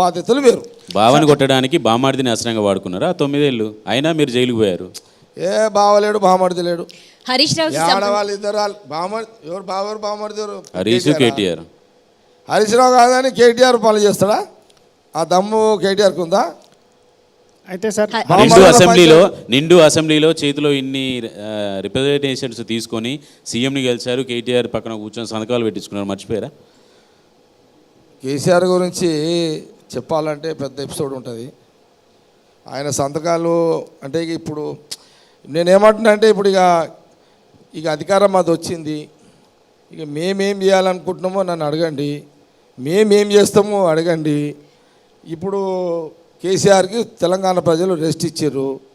బాధ్యతలు వేరు. బావని కొట్టడానికి బామాడిదిని అసనంగా వాడుకున్నారా? ఆ తొమ్మిదేళ్ళు. అయినా మీరు జైలుకు పోయారు. ఏ బావలేడు బామడిది లేడు. హరీష్ రావు ఆడవాళ్ళు ఇద్దరు వాళ్ళు బామడి ఎవరు బావరు బామడిది ఎవరు? హరీష్ కేటీఆర్? హరీష్ రావు కాదని కేటీఆర్ పనులు చేస్తాడా? ఆ దమ్ము కేటీఆర్కి ఉందా? అయితే సార్ నిండు అసెంబ్లీలో నిండు అసెంబ్లీలో చేతిలో ఇన్ని రిప్రజెంటేషన్స్ తీసుకొని సీఎంని గెలిచారు కేటీఆర్ పక్కన కూర్చొని సంతకాలు పెట్టించుకున్నారు. మర్చిపోయారా? కేసీఆర్ గురించి చెప్పాలంటే పెద్ద ఎపిసోడ్ ఉంటుంది. ఆయన సంతకాలు అంటే ఇప్పుడు నేనేమంటున్నా అంటే ఇప్పుడు ఇక ఇక అధికారం మాది వచ్చింది. ఇక మేమేం చేయాలనుకుంటున్నామో నన్ను అడగండి. మేమేం చేస్తామో అడగండి. ఇప్పుడు కేసీఆర్కి తెలంగాణ ప్రజలు రెస్ట్ ఇచ్చారు.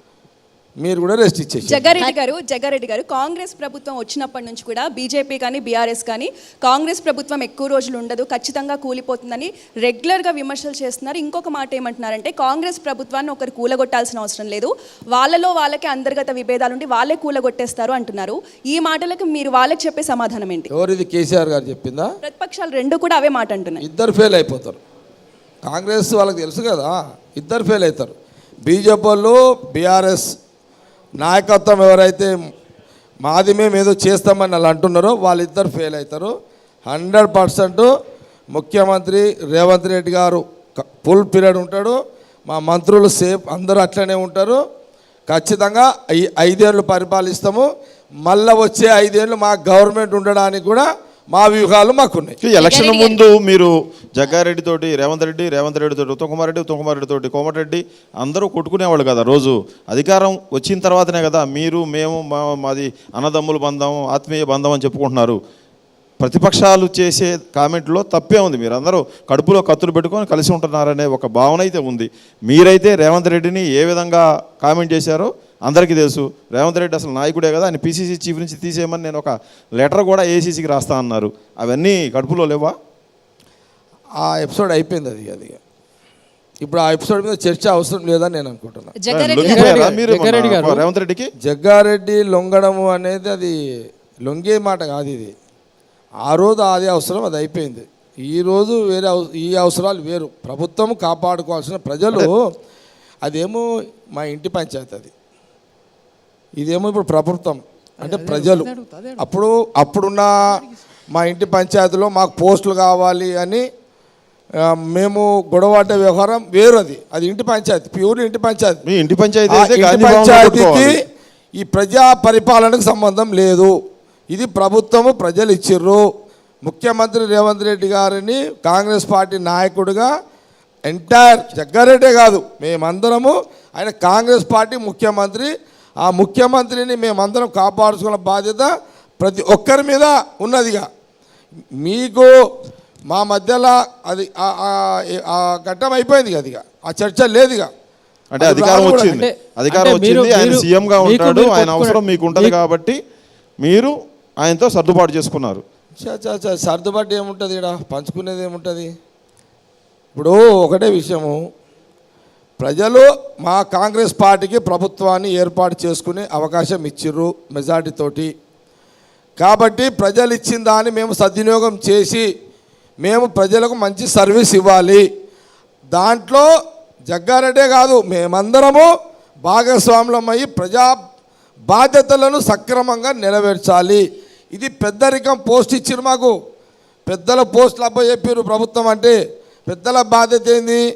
మీరు కూడా రెస్ట్ ఇచ్చేసారు జగ్గారెడ్డి గారు జగ్గారెడ్డి గారు కాంగ్రెస్ ప్రభుత్వం వచ్చినప్పటి నుంచి కూడా బీజేపీ కానీ బీఆర్ఎస్ కానీ కాంగ్రెస్ ప్రభుత్వం ఎక్కువ రోజులు ఉండదు ఖచ్చితంగా కూలిపోతుందని రెగ్యులర్గా విమర్శలు చేస్తున్నారు. ఇంకొక మాట ఏమంటున్నారంటే కాంగ్రెస్ ప్రభుత్వాన్ని ఒకరు కూలగొట్టాల్సిన అవసరం లేదు. వాళ్ళలో వాళ్ళకి అంతర్గత విభేదాలు ఉండి వాళ్ళే కూలగొట్టేస్తారు అంటున్నారు. ఈ మాటలకు మీరు వాళ్ళకి చెప్పే సమాధానం ఏంటి? ఎవరిది? కేసీఆర్ గారు చెప్పిందా? ప్రతిపక్షాలు రెండు కూడా అవే మాట అంటున్నాయి. ఇద్దరు ఫెయిల్ అయిపోతారు. కాంగ్రెస్ వాళ్ళకి తెలుసు కదా ఇద్దరు ఫెయిల్ అవుతారు. బీజేపీ వాళ్ళు బీఆర్ఎస్ నాయకత్వం ఎవరైతే మాది మేము ఏదో చేస్తామని వాళ్ళు అంటున్నారో వాళ్ళిద్దరు ఫెయిల్ అవుతారు. హండ్రెడ్ పర్సెంట్ ముఖ్యమంత్రి రేవంత్ రెడ్డి గారు ఫుల్ పీరియడ్ ఉంటాడు. మా మంత్రులు సేఫ్ అందరూ అట్లనే ఉంటారు. ఖచ్చితంగా ఐదేళ్ళు పరిపాలిస్తాము. మళ్ళీ వచ్చే ఐదేళ్ళు మా గవర్నమెంట్ ఉండడానికి కూడా మా వ్యూహాలు మాకున్నాయి. ఎలక్షన్ ముందు మీరు జగ్గారెడ్డి తోటి రేవంత్ రెడ్డి రేవంత్ రెడ్డి తోటి ఉత్తమ్ కుమార్ రెడ్డి ఉత్తమ్ కుమార్ రెడ్డి తోటి కోమటిరెడ్డి అందరూ కొట్టుకునేవాళ్ళు కదా రోజు. అధికారం వచ్చిన తర్వాతనే కదా మీరు మేము మా మాది అన్నదమ్ముల బంధం ఆత్మీయ బంధం అని చెప్పుకుంటున్నారు. ప్రతిపక్షాలు చేసే కామెంట్లో తప్పే ఉంది. మీరు అందరూ కడుపులో కత్తులు పెట్టుకొని కలిసి ఉంటున్నారనే ఒక భావన అయితే ఉంది. మీరైతే రేవంత్ రెడ్డిని ఏ విధంగా కామెంట్ చేశారో అందరికీ తెలుసు. రేవంత్ రెడ్డి అసలు నాయకుడే కదా. ఆయన పీసీసీ చీఫ్ నుంచి తీసేయమని నేను ఒక లెటర్ కూడా ఏసీసీకి రాస్తా అన్నారు. అవన్నీ కడుపులో లేవా? ఆ ఎపిసోడ్ అయిపోయింది అది అది. ఇప్పుడు ఆ ఎపిసోడ్ మీద చర్చ అవసరం లేదని నేను అనుకుంటున్నాను. రేవంత్ రెడ్డికి? జగ్గారెడ్డి లొంగడము అనేది అది లొంగే మాట కాదు ఇది. ఆ రోజు అది అవసరం అది అయిపోయింది. ఈ రోజు వేరే ఈ అవసరాలు వేరు. ప్రభుత్వం కాపాడుకోవాల్సిన ప్రజలు అదేమో మా ఇంటి పంచాయతీ అది. ఇదేమో ఇప్పుడు ప్రభుత్వం అంటే ప్రజలు. అప్పుడు అప్పుడున్న మా ఇంటి పంచాయతీలో మాకు పోస్టులు కావాలి అని మేము గొడవాటే వ్యవహారం వేరు అది అది ఇంటి పంచాయతీ ప్యూర్ ఇంటి పంచాయతీ. మీ ఇంటి పంచాయతీ పంచాయతీకి. ఈ ప్రజా పరిపాలనకు సంబంధం లేదు. ఇది ప్రభుత్వము ప్రజలు ఇచ్చిర్రు. ముఖ్యమంత్రి రేవంత్ రెడ్డి గారిని కాంగ్రెస్ పార్టీ నాయకుడిగా ఎంటైర్ జగ్గారెడ్డే కాదు మేమందరము ఆయన కాంగ్రెస్ పార్టీ ముఖ్యమంత్రి ఆ ముఖ్యమంత్రిని మేమందరం కాపాడుకున్న బాధ్యత ప్రతి ఒక్కరి మీద ఉన్నదిగా. మీకు మా మధ్యలో అది ఆ- ఘట్టం అయిపోయింది ఇక ఆ చర్చ లేదుగా. అంటే అది అధికారం. వచ్చింది. అంటే- అధికారం వచ్చింది ఆయన మీరు- సీఎం గా మీకు ఉంటాడు ఆయన అవసరం మీకు ఉంటది కాబట్టి మీరు ఆయనతో సర్దుబాటు చేసుకున్నారు. చా చా చా సర్దుబాటు ఏముంటుంది ఇక్కడ పంచుకునేది ఏముంటుంది? ఇప్పుడు ఒకటే విషయము. ప్రజలు మా కాంగ్రెస్ పార్టీకి ప్రభుత్వాన్ని ఏర్పాటు చేసుకునే అవకాశం ఇచ్చిర్రు మెజార్టీతోటి. కాబట్టి ప్రజలు ఇచ్చిన దాన్ని మేము సద్వినియోగం చేసి మేము ప్రజలకు మంచి సర్వీస్ ఇవ్వాలి. దాంట్లో జగ్గారెడ్డే కాదు మేమందరము భాగస్వాములమయ్యి ప్రజా బాధ్యతలను సక్రమంగా నెరవేర్చాలి. ఇది పెద్దరికం పోస్ట్ ఇచ్చిరు మాకు. పెద్దల పోస్టులు అబ్బాయి చెప్పారు ప్రభుత్వం అంటే పెద్దల బాధ్యత ఏంది?